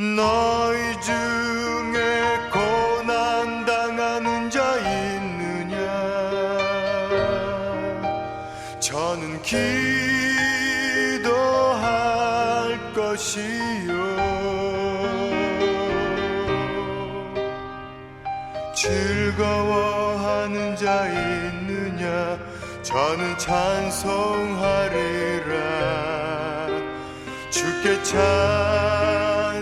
너희 중에 고난 당하는 자 있느냐? 저는 기도할 것이요. 즐거워하는 자 있느냐? 저는 찬송하리라. 주께 찬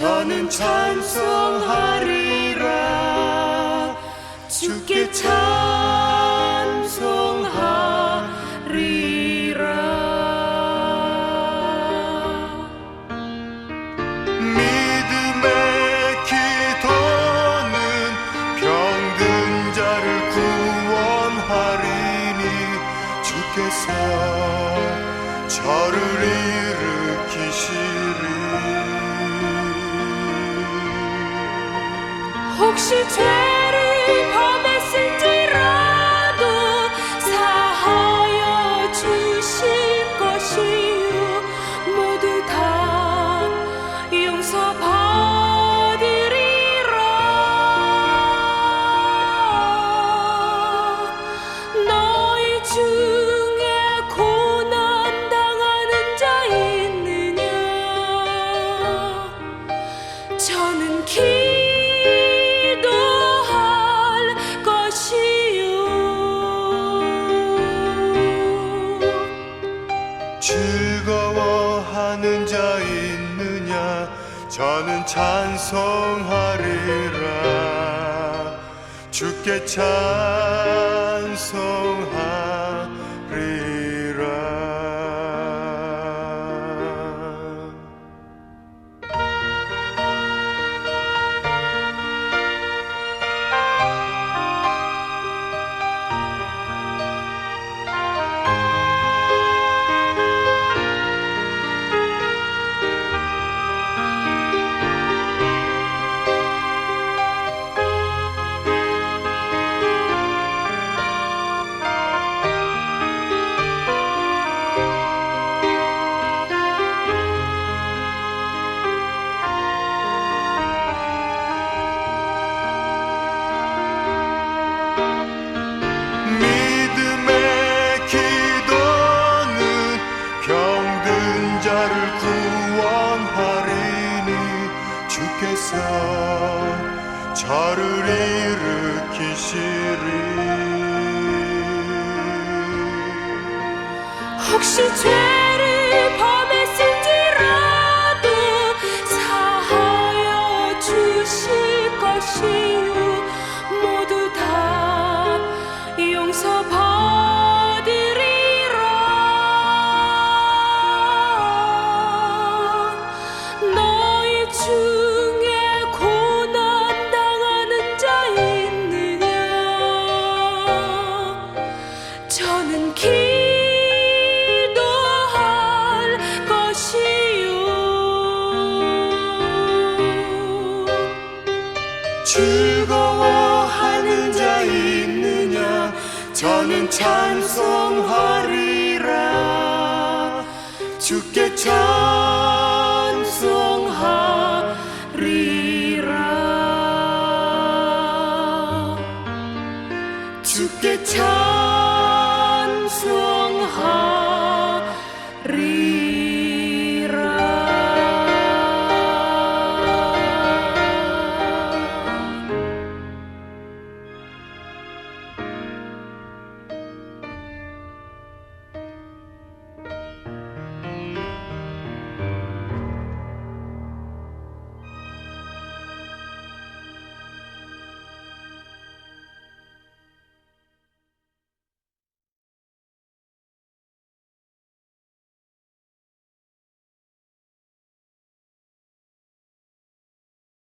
저는 찬송하리라. 주께 찬송하리라. 믿음의 기도는 병든 자를 구원하리니 주께서 저를 일으 키시리 혹시 즐거워하는 자 있느냐? 저는 찬송하리라. 주께 찬 저를 일으키시리. 혹시 죄를 범했을지라도 사하여 주실 것이요. 모두 다 용서 저는 찬송하리라. 주께 찬송하리라. 주께 찬송하리라